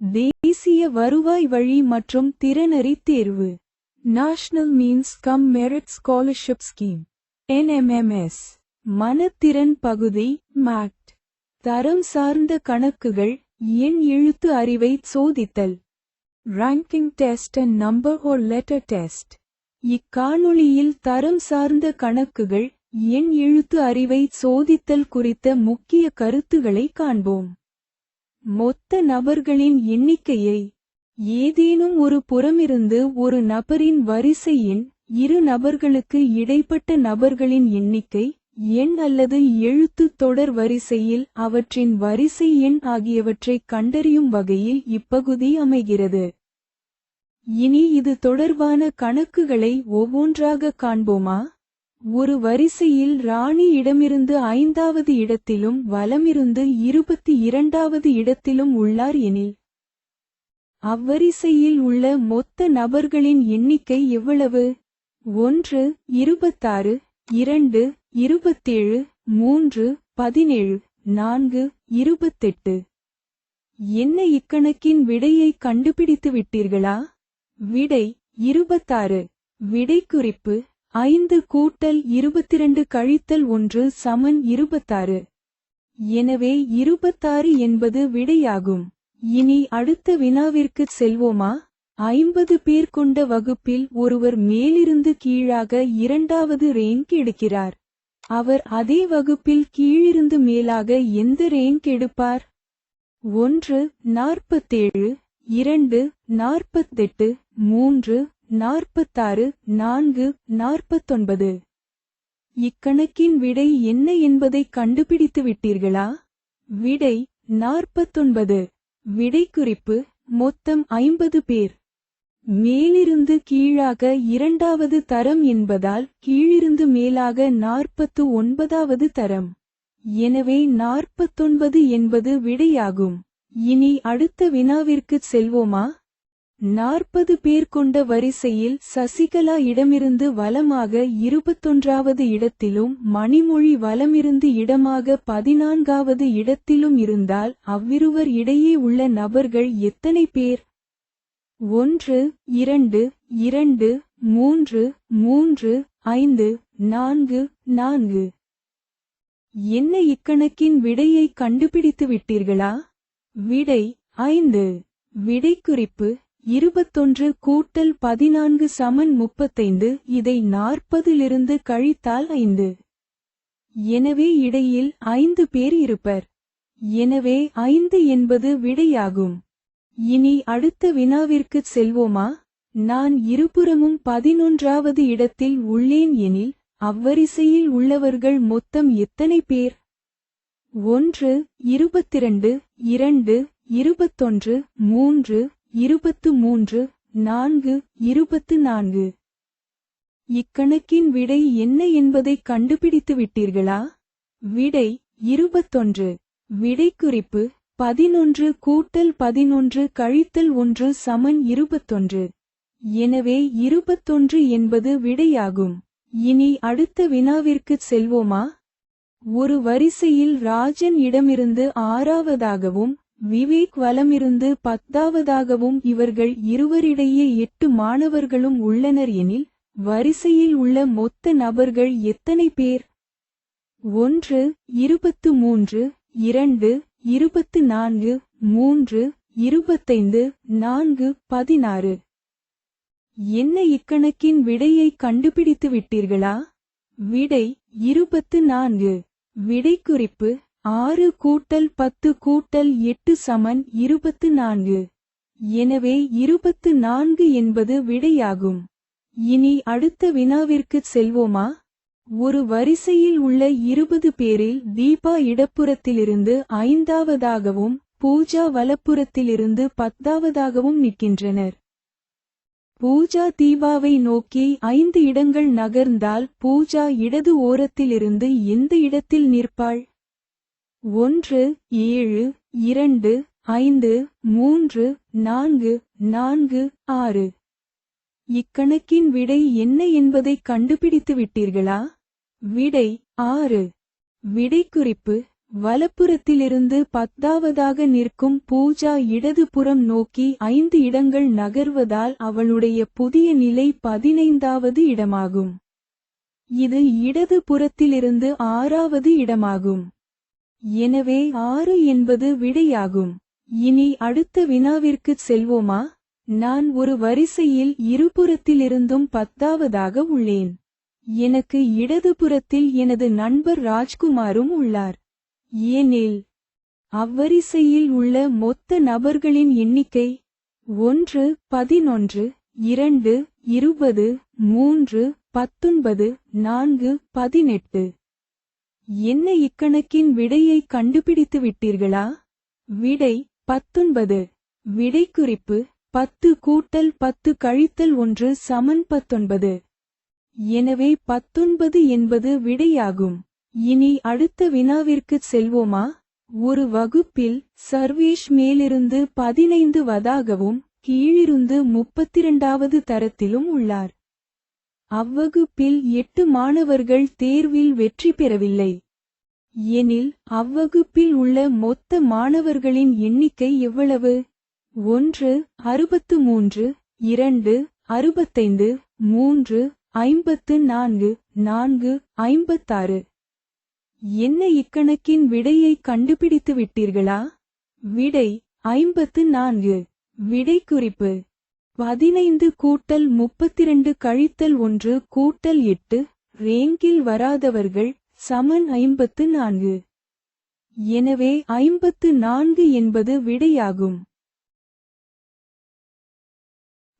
தேசிய வருவாய் வழி மற்றும் திறனறி தேர்வு. National means cum merit scholarship scheme NMMS மனத்திறன் பகுதி மேக்ட் தரம் சார்ந்த கணக்குகள் எண் எழுத்து அறிவை சோதித்தல். Ranking test and number or letter test இக்காணொளியில் தரம் சார்ந்த கணக்குகள் எண் எழுத்து அறிவை சோதித்தல் குறித்த முக்கிய கருத்துகளை காண்போம். மொத்த நபர்களின் எண்ணிக்கையை ஏதேனும் ஒரு புறமிருந்து ஒரு நபரின் வரிசை எண் இரு நபர்களுக்கு இடைப்பட்ட நபர்களின் எண்ணிக்கை எண் அல்லது எழுத்து தொடர் வரிசையில் அவற்றின் வரிசை எண் ஆகியவற்றைக் கண்டறியும் வகையில் இப்பகுதி அமைகிறது. இனி இது தொடர்பான கணக்குகளை ஒவ்வொன்றாக காண்போமா? ஒரு வரிசையில் ராணி இடமிருந்து ஐந்தாவது இடத்திலும் வலமிருந்து இருபத்தி இரண்டாவது இடத்திலும் உள்ளார் எனில் அவ்வரிசையில் உள்ள மொத்த நபர்களின் எண்ணிக்கை எவ்வளவு? ஒன்று இருபத்தாறு இரண்டு இருபத்தேழு மூன்று பதினேழு நான்கு இருபத்தெட்டு. என்ன இக்கணக்கின் விடையை கண்டுபிடித்து விட்டீர்களா விடை இருபத்தாறு. விடை குறிப்பு ஐந்து கூட்டல் இருபத்திரண்டு கழித்தல் ஒன்று சமன் இருபத்தாறு. எனவே இருபத்தாறு என்பது விடையாகும். இனி அடுத்த வினாவிற்கு செல்வோமா? ஐம்பது பேர் கொண்ட வகுப்பில் ஒருவர் மேலிருந்து கீழாக இரண்டாவது ரேங்க் எடுக்கிறார். அவர் அதே வகுப்பில் கீழிருந்து மேலாக எந்த ரேங்க் எடுப்பார்? ஒன்று நாற்பத்தேழு இரண்டு நாற்பத்தெட்டு மூன்று நாற்பத்தாறு நான்கு நாற்பத்தொன்பது. இக்கணக்கின் விடை என்ன என்பதை கண்டுபிடித்து விட்டீர்களா? விடை நாற்பத்தொன்பது. விடை குறிப்பு மொத்தம் ஐம்பது பேர். மேலிருந்து கீழாக இரண்டாவது தரம் என்பதால் கீழிருந்து மேலாக நாற்பத்து ஒன்பதாவது தரம். எனவே நாற்பத்தொன்பது என்பது விடையாகும். இனி அடுத்த வினாவிற்குச் செல்வோமா? நாற்பது பேர் கொண்ட வரிசையில் சசிகலா இடமிருந்து வலமாக இருபத்தொன்றாவது இடத்திலும் மணிமொழி வலமிருந்து இடமாக பதினான்காவது இடத்திலும் இருந்தால் அவ்விருவர் இடையே உள்ள நபர்கள் எத்தனை பேர்? ஒன்று இரண்டு இரண்டு மூன்று மூன்று ஐந்து நான்கு நான்கு. என்ன இக்கணக்கின் விடையை கண்டுபிடித்து விட்டீர்களா விடை ஐந்து. விடை குறிப்பு இருபத்தொன்று கூட்டல் பதினான்கு சமன் முப்பத்தைந்து இதை நாற்பதிலிருந்து கழித்தால் ஐந்து. எனவே இடையில் ஐந்து பேர் இருப்பர். எனவே ஐந்து என்பது விடையாகும். இனி அடுத்த வினாவிற்குச் செல்வோமா? நான் இருபுறமும் பதினொன்றாவது இடத்தில் உள்ளேன் எனில் அவ்வரிசையில் உள்ளவர்கள் மொத்தம் எத்தனை பேர்? ஒன்று இருபத்திரண்டு இரண்டு இருபத்தொன்று மூன்று இருபத்து மூன்று நான்கு இருபத்து நான்கு. இக்கணக்கின் விடை என்ன என்பதை கண்டுபிடித்து விட்டீர்களா? விடை இருபத்தொன்று. விடை குறிப்பு பதினொன்று கூட்டல் பதினொன்று கழித்தல் ஒன்று சமன் இருபத்தொன்று. எனவே இருபத்தொன்று என்பது விடையாகும். இனி அடுத்த வினாவிற்குச் செல்வோமா? ஒரு வரிசையில் ராஜன் இடமிருந்து ஆறாவதாகவும் விவேக் வலமிருந்து பத்தாவதாகவும் இவர்கள் இருவரிடையே எட்டு மாணவர்களும் உள்ளனர் எனில் வரிசையில் உள்ள மொத்த நபர்கள் எத்தனை பேர்? ஒன்று இருபத்து மூன்று இரண்டு இருபத்து நான்கு மூன்று இருபத்தைந்து நான்கு பதினாறு. என்ன இக்கணக்கின் விடையை கண்டுபிடித்து விட்டீர்களா விடை இருபத்து நான்கு. விடை குறிப்பு ஆறு கூட்டல் பத்து கூட்டல் எட்டு சமன் இருபத்து நான்கு. எனவே இருபத்து நான்கு என்பது விடையாகும். இனி அடுத்த வினாவிற்குச் செல்வோமா? ஒரு வரிசையில் உள்ள இருபது பேரில் தீபா இடப்புறத்திலிருந்து ஐந்தாவதாகவும் பூஜா வலப்புறத்திலிருந்து பத்தாவதாகவும் நிற்கின்றனர். பூஜா தீபாவை நோக்கி ஐந்து இடங்கள் நகர்ந்தால் பூஜா இடது ஓரத்திலிருந்து எந்த இடத்தில் நிற்பாள்? ஒன்று ஏழு இரண்டு ஐந்து மூன்று நான்கு நான்கு ஆறு. இக்கணக்கின் விடை என்ன என்பதை கண்டுபிடித்து விட்டீர்களா? விடை ஆறு. விடை குறிப்பு வலப்புறத்திலிருந்து பத்தாவதாக நிற்கும் பூஜா இடதுபுறம் நோக்கி ஐந்து இடங்கள் நகர்வதால் அவளுடைய புதிய நிலை பதினைந்தாவது இடமாகும். இது இடது புறத்திலிருந்து ஆறாவது இடமாகும். எனவே ஆறு என்பது விடையாகும். இனி அடுத்த வினாவிற்குச் செல்வோமா? நான் ஒரு வரிசையில் இருபுறத்திலிருந்தும் பத்தாவதாக உள்ளேன். எனக்கு இடதுபுறத்தில் எனது நண்பர் ராஜ்குமாரும் உள்ளார். ஏனில் அவ்வரிசையில் உள்ள மொத்த நபர்களின் எண்ணிக்கை ஒன்று பதினொன்று இரண்டு இருபது மூன்று பத்தொன்பது நான்கு பதினெட்டு. என்ன இக்கணக்கின் விடையை கண்டுபிடித்து விட்டீர்களா? விடை பத்தொன்பது. விடை குறிப்பு பத்து கூட்டல் பத்து கழித்தல் ஒன்று சமன் பத்தொன்பது. எனவே பத்தொன்பது என்பது விடையாகும். இனி அடுத்த வினாவிற்குச் செல்வோமா? ஒரு வகுப்பில் சர்வேஷ் மேலிருந்து பதினைந்து வதாகவும் கீழிருந்து முப்பத்திரண்டாவது தரத்திலும் உள்ளார். அவ்வகுப்பில் எட்டு மாணவர்கள் தேர்வில் வெற்றி பெறவில்லை. எனில் அவ்வகுப்பில் உள்ள மொத்த மாணவர்களின் எண்ணிக்கை எவ்வளவு? ஒன்று அறுபத்து மூன்று இரண்டு அறுபத்தைந்து மூன்று ஐம்பத்து நான்கு நான்கு ஐம்பத்தாறு. என்ன இக்கணக்கின் விடையை கண்டுபிடித்து விட்டீர்களா விடை ஐம்பத்து நான்கு. விடை குறிப்பு பதினைந்து கூட்டல் முப்பத்திரண்டு கழித்தல் ஒன்று கூட்டல் எட்டு ரேங்கில் வராதவர்கள் சமன் ஐம்பத்து நான்கு. எனவே ஐம்பத்து நான்கு என்பது விடையாகும்.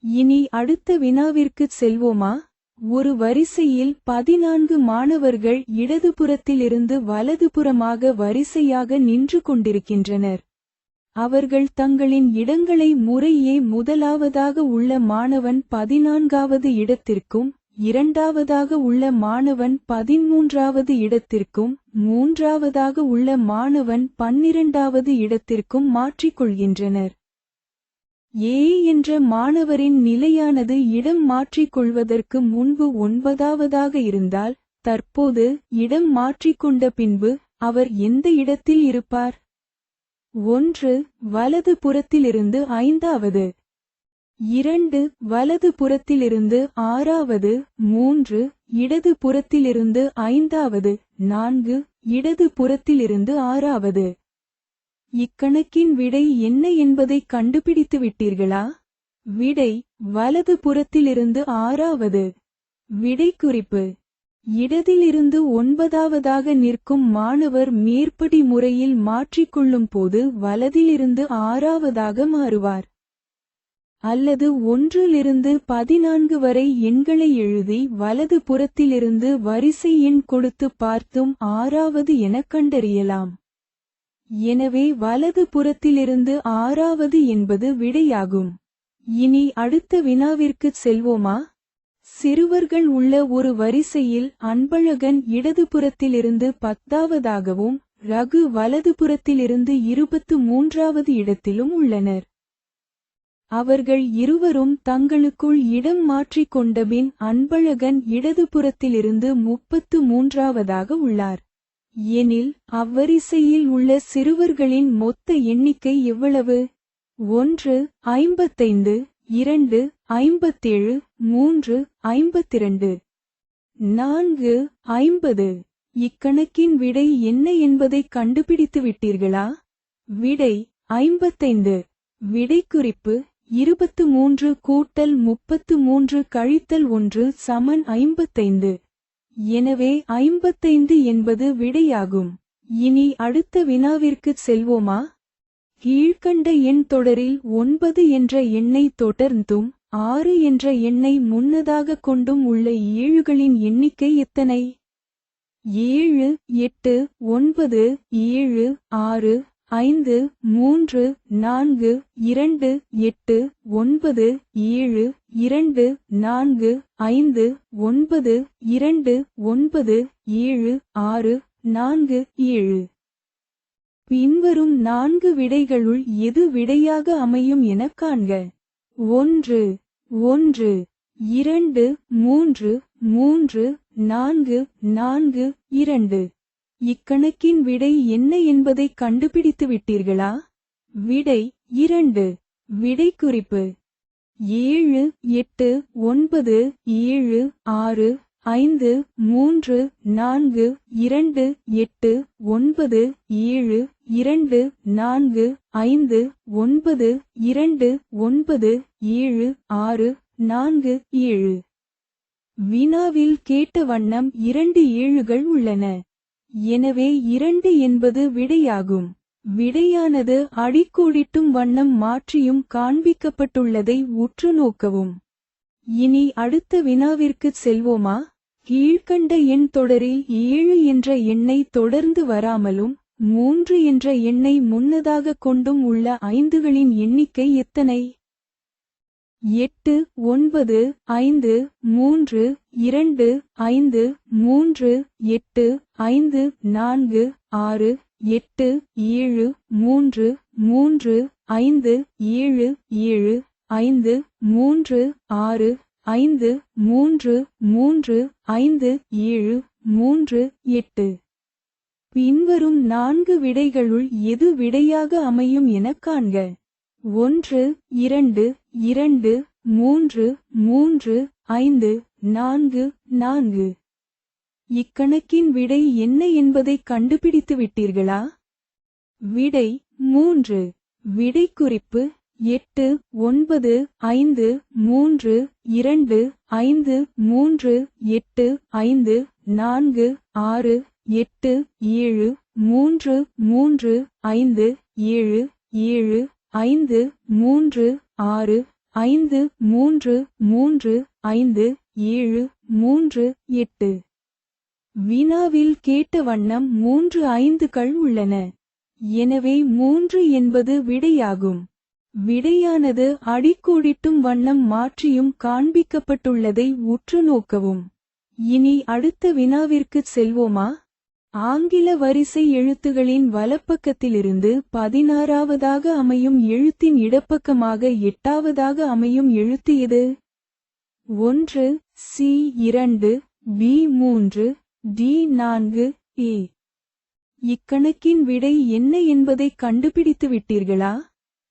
இனி அடுத்த வினாவிற்குச் செல்வோமா? ஒரு வரிசையில் பதினான்கு மாணவர்கள் இடதுபுறத்திலிருந்து வலதுபுறமாக வரிசையாக நின்று கொண்டிருக்கின்றனர். அவர்கள் தங்களின் இடங்களை முறையே முதலாவதாக உள்ள மாணவன் பதினான்காவது இடத்திற்கும் இரண்டாவதாக உள்ள மாணவன் பதிமூன்றாவது இடத்திற்கும் மூன்றாவதாக உள்ள மாணவன் பன்னிரண்டாவது இடத்திற்கும் மாற்றிக்கொள்கின்றனர். ஏ என்ற மாணவரின் நிலையானது இடம் மாற்றிக் கொள்வதற்கு முன்பு ஒன்பதாவதாக இருந்தால் தற்போது இடம் மாற்றிக்கொண்ட பின்பு அவர் எந்த இடத்தில் இருப்பார்? ஒன்று வலது புறத்திலிருந்து ஐந்தாவது. இரண்டு வலது புறத்திலிருந்து ஆறாவது. மூன்று இடது புறத்திலிருந்து ஐந்தாவது. நான்கு இடது புறத்திலிருந்து ஆறாவது. இக்கணக்கின் விடை என்ன என்பதை கண்டுபிடித்து விட்டீர்களா? விடை வலது புறத்திலிருந்து ஆறாவது. விடை குறிப்பு இடதிலிருந்து ஒன்பதாவதாக நிற்கும் மாணவர் மேற்படி முறையில் மாற்றிக்கொள்ளும் போது வலதிலிருந்து ஆறாவதாக மாறுவார். அல்லது ஒன்றிலிருந்து பதினான்கு வரை எண்களை எழுதி வலது புறத்திலிருந்து வரிசை எண் கொடுத்து பார்த்தும் ஆறாவது எனக் கண்டறியலாம். எனவே வலது புறத்திலிருந்து ஆறாவது என்பது விடையாகும். இனி அடுத்த வினாவிற்குச் செல்வோமா? சிறுவர்கள் உள்ள ஒரு வரிசையில் அன்பழகன் இடதுபுறத்திலிருந்து பத்தாவதாகவும் ரகு வலதுபுறத்திலிருந்து இருபத்து மூன்றாவது இடத்திலும் உள்ளனர். அவர்கள் இருவரும் தங்களுக்குள் இடம் மாற்றிக் கொண்டபின் அன்பழகன் இடதுபுறத்திலிருந்து முப்பத்து மூன்றாவதாக உள்ளார். எனில் அவ்வரிசையில் உள்ள சிறுவர்களின் மொத்த எண்ணிக்கை எவ்வளவு? ஒன்று ஐம்பத்தைந்து. இரண்டு ஐம்பத்தேழு மூன்று ஐம்பத்திரண்டு. நான்கு ஐம்பது. இக்கணக்கின் விடை என்ன என்பதை கண்டுபிடித்து விட்டீர்களா? விடை ஐம்பத்தைந்து. விடை குறிப்பு இருபத்து மூன்று கூட்டல் முப்பத்து மூன்று கழித்தல் ஒன்று சமன் ஐம்பத்தைந்து. எனவே ஐம்பத்தைந்து என்பது விடையாகும். இனி அடுத்த வினாவிற்குச் செல்வோமா? கீழ்க்கண்ட எண் தொடரில் ஒன்பது என்ற எண்ணை தொடர்ந்தும் ஆறு என்ற எண்ணை முன்னதாக கொண்டும் உள்ள ஏழுகளின் எண்ணிக்கை எத்தனை? ஏழு எட்டு ஒன்பது ஏழு ஆறு ஐந்து மூன்று நான்கு இரண்டு எட்டு ஒன்பது ஏழு இரண்டு நான்கு ஐந்து ஒன்பது இரண்டு ஒன்பது ஏழு ஆறு நான்கு ஏழு. பின்வரும் நான்கு விடைகளுள் எது விடையாக அமையும் எனக் காண்க. ஒன்று ஒன்று இரண்டு மூன்று மூன்று நான்கு நான்கு இரண்டு. இக்கணக்கின் விடை என்ன என்பதைக் கண்டுபிடித்து விட்டீர்களா? விடை இரண்டு விடை குறிப்பு. ஏழு எட்டு ஒன்பது ஏழு ஆறு ஐந்து மூன்று நான்கு இரண்டு எட்டு ஒன்பது ஏழு இரண்டு நான்கு ஐந்து ஒன்பது இரண்டு ஒன்பது ஏழு ஆறு நான்கு ஏழு. வினாவில் கேட்ட வண்ணம் இரண்டு ஏழுகள் உள்ளன. எனவே இரண்டு என்பது விடையாகும். விடையானது அடிக்கோடிட்டும் வண்ணம் மாற்றியும் காண்பிக்கப்பட்டுள்ளதை உற்று நோக்கவும். இனி அடுத்த வினாவிற்குச் செல்வோமா? கீழ்க்கண்ட எண் தொடரில் ஏழு என்ற எண்ணை தொடர்ந்து வராமலும் மூன்று என்ற எண்ணை முன்னதாக கொண்டும் உள்ள ஐந்துகளின் எண்ணிக்கை எத்தனை? எட்டு ஒன்பது ஐந்து மூன்று இரண்டு ஐந்து மூன்று எட்டு ஐந்து நான்கு ஆறு எட்டு ஏழு மூன்று மூன்று ஐந்து ஏழு ஏழு ஐந்து மூன்று ஆறு ஐந்து மூன்று மூன்று ஐந்து ஏழு மூன்று எட்டு. பின்வரும் நான்கு விடைகளுள் எது விடையாக அமையும் எனக் காண்க. ஒன்று இரண்டு இரண்டு மூன்று மூன்று ஐந்து நான்கு நான்கு. இக்கணக்கின் விடை என்ன என்பதைக் கண்டுபிடித்து விட்டீர்களா விடை மூன்று. விடை குறிப்பு எட்டு ஒன்பது ஐந்து மூன்று இரண்டு ஐந்து மூன்று எட்டு ஐந்து நான்கு ஆறு எட்டு ஏழு மூன்று மூன்று ஐந்து ஏழு ஏழு ஐந்து மூன்று ஆறு ஐந்து மூன்று மூன்று ஐந்து ஏழு மூன்று எட்டு. வினாவில் கேட்ட வண்ணம் மூன்று ஐந்துகள் உள்ளன. எனவே மூன்று என்பது விடையாகும். விடையானது அடிக்கோடிட்டும் வண்ணம் மாற்றியும் காண்பிக்கப்பட்டுள்ளதை உற்று நோக்கவும். இனி அடுத்த வினாவிற்குச் செல்வோமா? ஆங்கில வரிசை எழுத்துகளின் வலப்பக்கத்திலிருந்து பதினாறாவதாக அமையும் எழுத்தின் இடப்பக்கமாக எட்டாவதாக அமையும் எழுத்து எது? ஒன்று சி இரண்டு பி மூன்று டி நான்கு ஏ. இக்கணக்கின் விடை என்ன என்பதைக் கண்டுபிடித்து விட்டீர்களா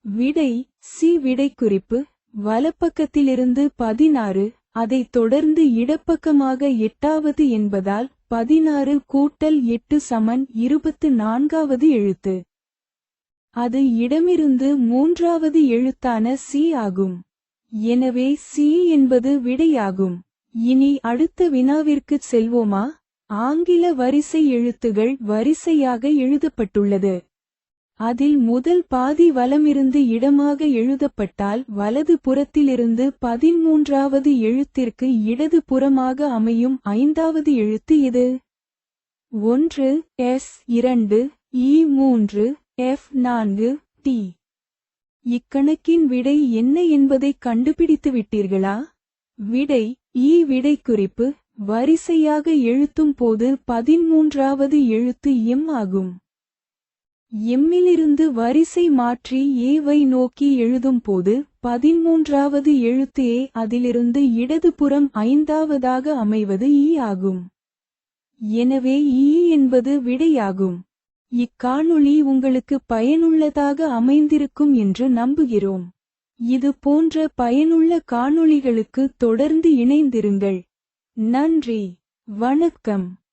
விடை சி விடை குறிப்பு வலப்பக்கத்திலிருந்து பதினாறு அதைத் தொடர்ந்து இடப்பக்கமாக எட்டாவது என்பதால் பதினாறு கூட்டல் எட்டு சமன் இருபத்து நான்காவது எழுத்து. அது இடமிருந்து மூன்றாவது எழுத்தான சி ஆகும். எனவே சி என்பது விடையாகும். இனி அடுத்த வினாவிற்குச் செல்வோமா? ஆங்கில வரிசை எழுத்துகள் வரிசையாக எழுதப்பட்டுள்ளது. அதில் முதல் பாதி வலமிருந்து இடமாக எழுதப்பட்டால் வலது புறத்திலிருந்து பதிமூன்றாவது எழுத்திற்கு இடது புறமாக அமையும் ஐந்தாவது எழுத்து இது. ஒன்று எஸ் இரண்டு இ மூன்று எஃப் நான்கு டி. இக்கணக்கின் விடை என்ன என்பதைக் கண்டுபிடித்து விட்டீர்களா? விடை இ விடை குறிப்பு வரிசையாக எழுத்தும் போது பதிமூன்றாவது எழுத்து எம் ஆகும். எம்மிலிருந்து வரிசை மாற்றி ஏவை நோக்கி எழுதும் போது பதிமூன்றாவது எழுத்து ஏ அதிலிருந்து இடதுபுறம் ஐந்தாவதாக அமைவது ஈ ஆகும். எனவே ஈ என்பது விடையாகும். இக்காணொளி உங்களுக்கு பயனுள்ளதாக அமைந்திருக்கும் என்று நம்புகிறோம். இது போன்ற பயனுள்ள காணொளிகளுக்கு தொடர்ந்து இணைந்திருங்கள். நன்றி. வணக்கம்.